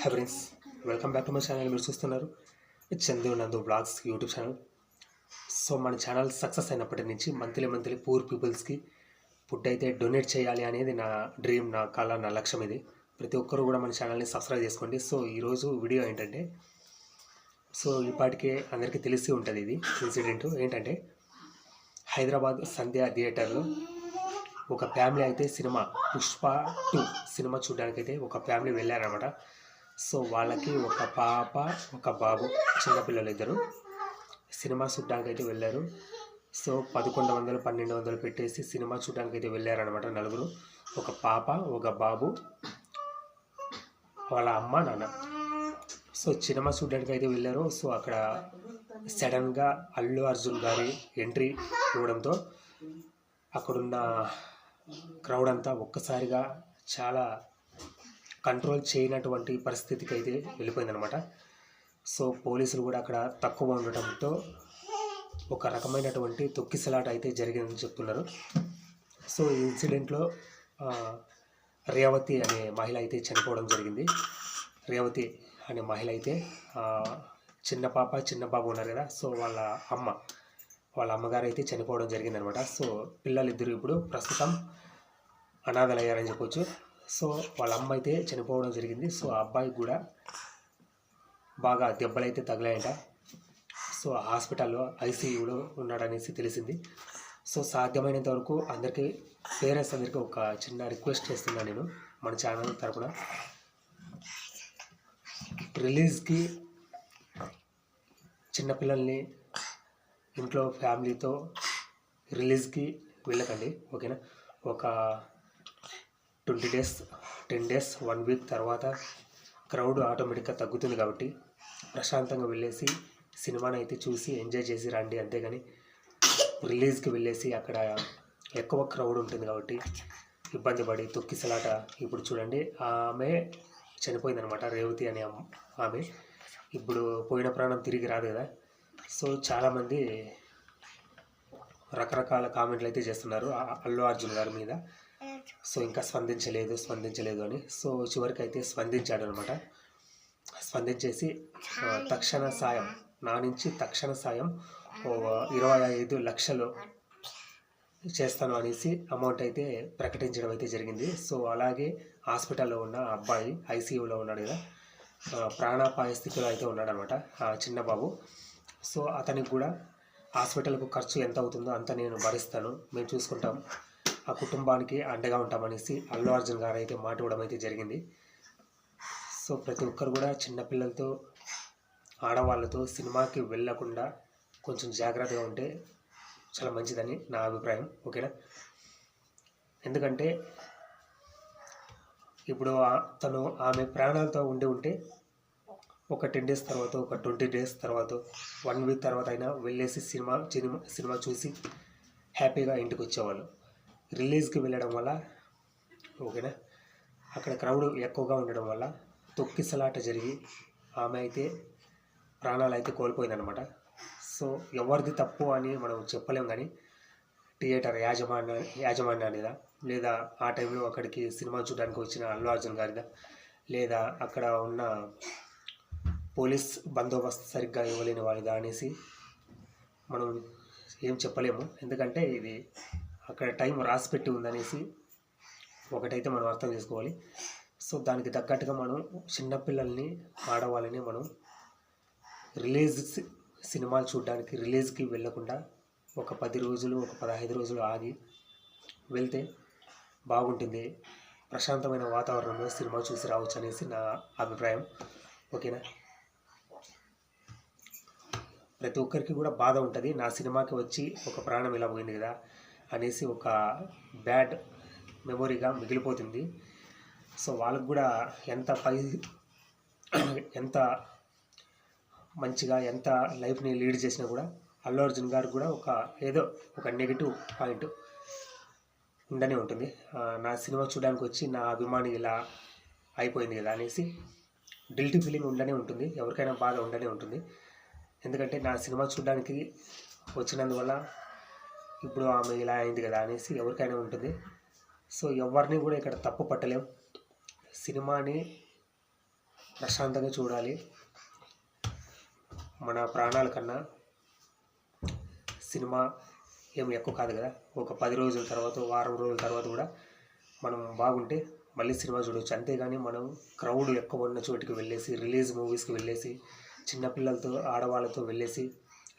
Hi friends welcome back to my channel మీరు చూస్తున్నారు Chandu Nandu blogs YouTube channel so మన channel success అయినప్పటి నుంచి మంత్లీ మంత్లీ పూర్ పీపుల్స్కి ఫుడ్ అయితే డొనేట్ చేయాలి అనేది నా డ్రీమ్ నా కళ నా లక్ష్యం ఇది. ప్రతి ఒక్కరు కూడా మన ఛానల్ని సబ్స్క్రైబ్ చేసుకోండి. సో ఈరోజు వీడియో ఏంటంటే సో ఇప్పటికే అందరికీ తెలిసి ఉంటుంది ఇది ఇన్సిడెంట్ ఏంటంటే హైదరాబాద్ సంధ్యా థియేటర్లో ఒక ఫ్యామిలీ అయితే సినిమా పుష్ప టూ సినిమా చూడడానికి అయితే ఒక ఫ్యామిలీ వెళ్ళారనమాట సో వాళ్ళకి ఒక పాప ఒక బాబు చిన్నపిల్లలు ఇద్దరు. సినిమా చూడడానికి అయితే వెళ్ళారు. సో పదకొండు వందలు పన్నెండు వందలు పెట్టేసి సినిమా చూడడానికి అయితే వెళ్ళారనమాట నలుగురు. ఒక పాప ఒక బాబు వాళ్ళ అమ్మ నాన్న. సో సినిమా చూడడానికి అయితే వెళ్ళారు. సో అక్కడ సడన్గా అల్లు అర్జున్ గారి ఎంట్రీ ఇవ్వడంతో అక్కడున్న క్రౌడ్ అంతా ఒక్కసారిగా చాలా కంట్రోల్ చేయనటువంటి పరిస్థితికి అయితే వెళ్ళిపోయిందనమాట సో పోలీసులు కూడా అక్కడ తక్కువ ఉండటంతో ఒక రకమైనటువంటి తొక్కిసలాట అయితే జరిగిందని చెప్తున్నారు. సో ఈ ఇన్సిడెంట్లో రేవతి అనే మహిళ అయితే చనిపోవడం జరిగింది. రేవతి అనే మహిళ అయితే చిన్న పాప చిన్న బాబు ఉన్నారు కదా సో వాళ్ళ అమ్మ వాళ్ళ అమ్మగారు అయితే చనిపోవడం జరిగిందనమాట సో పిల్లలు ఇద్దరు ఇప్పుడు ప్రస్తుతం అనాథలయ్యారని చెప్పొచ్చు. సో వాళ్ళ అమ్మ అయితే చనిపోవడం జరిగింది. సో ఆ అబ్బాయికి కూడా బాగా దెబ్బలైతే తగిలాయంట. సో హాస్పిటల్లో ఐసీయూలో ఉన్నాడనేసి తెలిసింది. సో సాధ్యమైనంత వరకు అందరికీ పేరెంట్స్ అందరికీ ఒక చిన్న రిక్వెస్ట్ చేస్తున్నాను నేను మన ఛానల్ తరపున. రిలీజ్కి చిన్నపిల్లల్ని ఇంట్లో ఫ్యామిలీతో రిలీజ్కి వెళ్ళకండి ఓకేనా? ఒక twenty days ten days one week తర్వాత క్రౌడ్ ఆటోమేటిక్గా తగ్గుతుంది కాబట్టి ప్రశాంతంగా వెళ్ళేసి సినిమాని అయితే చూసి ఎంజాయ్ చేసి రండి అంతేగాని రిలీజ్కి వెళ్ళేసి అక్కడ ఎక్కువ క్రౌడ్ ఉంటుంది కాబట్టి ఇబ్బంది పడి తొక్కిసలాట. ఇప్పుడు చూడండి ఆమె చనిపోయిందనమాట రేవతి అనే ఆమె. ఇప్పుడు పోయిన ప్రాణం తిరిగి రాదు కదా. సో చాలామంది రకరకాల కామెంట్లు అయితే చేస్తున్నారు. అల్లు అర్జున్ గారి మీద. సో ఇంకా స్పందించలేదు స్పందించలేదు అని. సో చివరికి అయితే స్పందించాడు అనమాట స్పందించేసి తక్షణ సాయం నా నుంచి తక్షణ సాయం ఓ ఇరవై ఐదు లక్షలు చేస్తాను అనేసి అమౌంట్ అయితే ప్రకటించడం అయితే జరిగింది. సో అలాగే హాస్పిటల్లో ఉన్న అబ్బాయి ఐసీయూలో ఉన్నాడు కదా ప్రాణాపాయ స్థితిలో అయితే ఉన్నాడు అనమాట చిన్న బాబు సో అతనికి కూడా హాస్పిటల్కు ఖర్చు ఎంత అవుతుందో అంత నేను భరిస్తాను. మేము చూసుకుంటాం. ఆ కుటుంబానికి అండగా ఉంటామనేసి అల్లు అర్జున్ గారు అయితే మాట ఇవ్వడం అయితే జరిగింది. సో ప్రతి ఒక్కరు కూడా చిన్నపిల్లలతో ఆడవాళ్ళతో సినిమాకి వెళ్ళకుండా కొంచెం జాగ్రత్తగా ఉంటే చాలా మంచిదని నా అభిప్రాయం. ఓకేనా? ఎందుకంటే ఇప్పుడు తను ఆమె ప్రాణాలతో ఉండి ఉంటే ఒక టెన్ డేస్ తర్వాత ఒక ట్వంటీ డేస్ తర్వాత వన్ వీక్ తర్వాత అయినా వెళ్ళేసి సినిమా సినిమా సినిమా చూసి హ్యాపీగా ఇంటికి వచ్చేవాళ్ళు. రిలీజ్కి వెళ్ళడం వల్ల ఓకేనా? అక్కడ క్రౌడ్ ఎక్కువగా ఉండడం వల్ల తొక్కిసలాట జరిగి ఆమె అయితే ప్రాణాలు అయితే కోల్పోయిందనమాట సో ఎవరిది తప్పు అని మనం చెప్పలేం కానీ థియేటర్ యాజమాన్య యాజమాన్యానిదా? లేదా ఆ టైంలో అక్కడికి సినిమా చూడడానికి వచ్చిన అల్లు అర్జున్ గారిదా? లేదా అక్కడ ఉన్న పోలీస్ బందోబస్తు సరిగ్గా ఇవ్వలేని వాళ్ళదా అనేసి మనం ఏం చెప్పలేము. ఎందుకంటే ఇది అక్కడ టైం రాసి పెట్టి ఉందనేసి ఒకటైతే మనం అర్థం చేసుకోవాలి. సో దానికి తగ్గట్టుగా మనం చిన్నపిల్లల్ని ఆడవాళ్ళని మనం రిలీజ్ సి- సినిమాలు చూడడానికి రిలీజ్కి వెళ్ళకుండా ఒక పది రోజులు ఒక పదహైదు రోజులు ఆగి వెళ్తే బాగుంటుంది. ప్రశాంతమైన వాతావరణంలో సినిమా చూసి రావచ్చు అనేసి నా అభిప్రాయం. ఓకేనా? ప్రతి ఒక్కరికి కూడా బాధ ఉంటుంది. నా సినిమాకి వచ్చి ఒక ప్రాణం ఇలా పోయింది కదా. అనేసి ఒక బ్యాడ్ మెమొరీగా మిగిలిపోతుంది. సో వాళ్ళకు కూడా ఎంత పై ఎంత మంచిగా ఎంత లైఫ్ని లీడ్ చేసినా కూడా అల్లు అర్జున్ గారు కూడా ఒక ఏదో ఒక నెగిటివ్ పాయింట్ ఉండనే ఉంటుంది. నా సినిమా చూడడానికి వచ్చి నా అభిమాని ఇలా అయిపోయింది కదా అనేసి గిల్టీ ఫీలింగ్ ఉండనే ఉంటుంది. ఎవరికైనా బాధ ఉండనే ఉంటుంది. ఎందుకంటే నా సినిమా చూడడానికి వచ్చినందువల్ల ఇప్పుడు ఆమె ఇలా అయింది కదా అనేసి ఎవరికైనా ఉంటుంది. సో ఎవరిని కూడా ఇక్కడ తప్పు పట్టలేం. సినిమాని ప్రశాంతంగా చూడాలి. మన ప్రాణాల కన్నా సినిమా ఏం ఎక్కువ కాదు కదా. ఒక పది రోజుల తర్వాత వారం రోజుల తర్వాత కూడా మనం బాగుంటే మళ్ళీ సినిమా చూడవచ్చు అంతేగాని మనం క్రౌడ్ ఎక్కువ ఉన్న చోటికి వెళ్ళేసి రిలీజ్ మూవీస్కి వెళ్ళేసి చిన్నపిల్లలతో ఆడవాళ్ళతో వెళ్ళేసి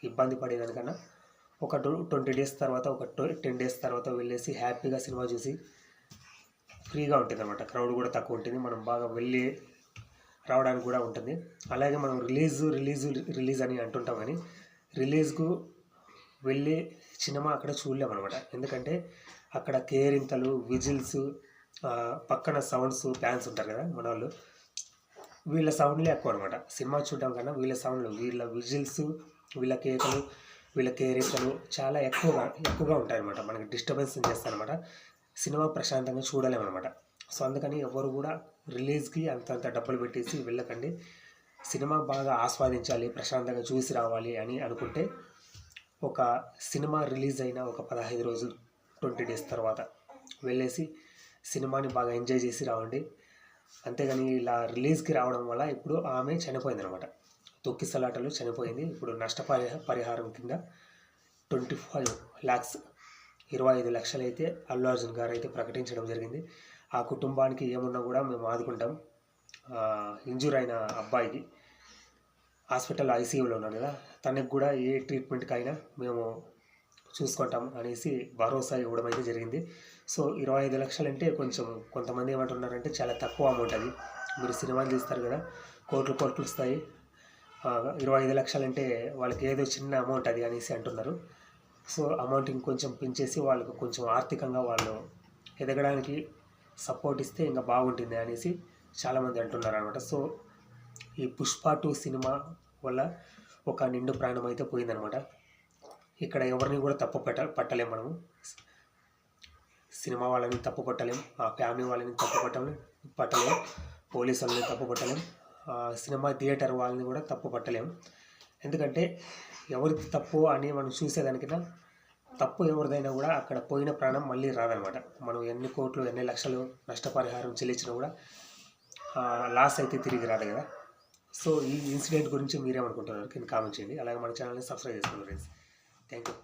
ఇబ్బంది పడేదానికన్నా ఒక టూ ట్వంటీ డేస్ తర్వాత ఒక టెన్ డేస్ తర్వాత వెళ్ళేసి హ్యాపీగా సినిమా చూసి ఫ్రీగా ఉంటుంది అనమాట క్రౌడ్ కూడా తక్కువ ఉంటుంది. మనం బాగా వెళ్ళి రావడానికి కూడా ఉంటుంది. అలాగే మనం రిలీజ్ రిలీజ్ రిలీజ్ అని అంటుంటాం కానీ రిలీజ్కు వెళ్ళి సినిమా అక్కడ చూడలేము అనమాట ఎందుకంటే అక్కడ కేరింతలు విజిల్స్ పక్కన సౌండ్స్ ఫ్యాన్స్ ఉంటారు కదా మన వాళ్ళు. వీళ్ళ సౌండ్లే ఎక్కువ అనమాట సినిమా చూడడం కన్నా వీళ్ళ సౌండ్లు వీళ్ళ విజిల్స్ వీళ్ళ కేకలు వీళ్ళ కేరింతలు చాలా ఎక్కువగా ఎక్కువగా ఉంటాయి అనమాట మనకి డిస్టర్బెన్స్ చేస్తారనమాట సినిమా ప్రశాంతంగా చూడలేమన్నమాట. సో అందుకని ఎవరు కూడా రిలీజ్కి అంతంత డబ్బులు పెట్టేసి వెళ్ళకండి. సినిమా బాగా ఆస్వాదించాలి ప్రశాంతంగా చూసి రావాలి అని అనుకుంటే ఒక సినిమా రిలీజ్ అయిన ఒక పదహైదు రోజులు ట్వంటీ డేస్ తర్వాత వెళ్ళేసి సినిమాని బాగా ఎంజాయ్ చేసి రావండి. అంతేగాని ఇలా రిలీజ్కి రావడం వల్ల ఇప్పుడు ఆమె చనిపోయింది అనమాట తొక్కిసలాటలో చనిపోయింది. ఇప్పుడు నష్టపరి పరిహారం కింద ట్వంటీ ఫైవ్ ల్యాక్స్ ఇరవై ఐదు లక్షలు అయితే అల్లు అర్జున్ గారు అయితే ప్రకటించడం జరిగింది. ఆ కుటుంబానికి ఏమున్నా కూడా మేము ఆదుకుంటాం. ఇంజూర్ అయిన అబ్బాయికి హాస్పిటల్ ఐసీయూలో ఉన్నాడు కదా తనకు కూడా ఏ ట్రీట్మెంట్కి అయినా మేము చూసుకుంటాం అనేసి భరోసా ఇవ్వడం అయితే జరిగింది. సో ఇరవై ఐదు లక్షలు అంటే కొంచెం కొంతమంది ఏమంటున్నారంటే చాలా తక్కువ అమౌంట్ అది. మీరు సినిమాలు తీస్తారు కదా కోట్లు కోట్లు వస్తాయి. ఇరవై ఐదు లక్షలు అంటే వాళ్ళకి ఏదో చిన్న అమౌంట్ అది అనేసి అంటున్నారు. సో అమౌంట్ ఇంకొంచెం పెంచేసి వాళ్ళకు కొంచెం ఆర్థికంగా వాళ్ళు ఎదగడానికి సపోర్ట్ ఇస్తే ఇంకా బాగుంటుంది అనేసి చాలామంది అంటున్నారు అనమాట సో ఈ పుష్ప టూ సినిమా వల్ల ఒక నిండు ప్రాణం అయితే పోయిందనమాట ఇక్కడ ఎవరిని కూడా తప్పు పెట్ట పట్టలేం మనము. సినిమా వాళ్ళని తప్పు పట్టలేం ఆ ఫ్యామిలీ వాళ్ళని తప్పు పట్టలేం పట్టలేం పోలీస్ వాళ్ళని తప్పు పట్టలేం. సినిమా థియేటర్ వాళ్ళని కూడా తప్పు పట్టలేము. ఎందుకంటే ఎవరిది తప్పు అని మనం చూసేదానికన్నా తప్పు ఎవరిదైనా కూడా అక్కడ పోయిన ప్రాణం మళ్ళీ రాదనమాట. మనం ఎన్ని కోట్లు ఎన్ని లక్షలు నష్టపరిహారం చెల్లించినా కూడా లాస్ అయితే తిరిగి రాదు కదా. సో ఈ ఇన్సిడెంట్ గురించి మీరేమనుకుంటున్నారు? కింద కామెంట్ చేయండి. అలాగే మన ఛానల్ని సబ్స్క్రైబ్ చేసుకోండి ఫ్రెండ్స్. Thank you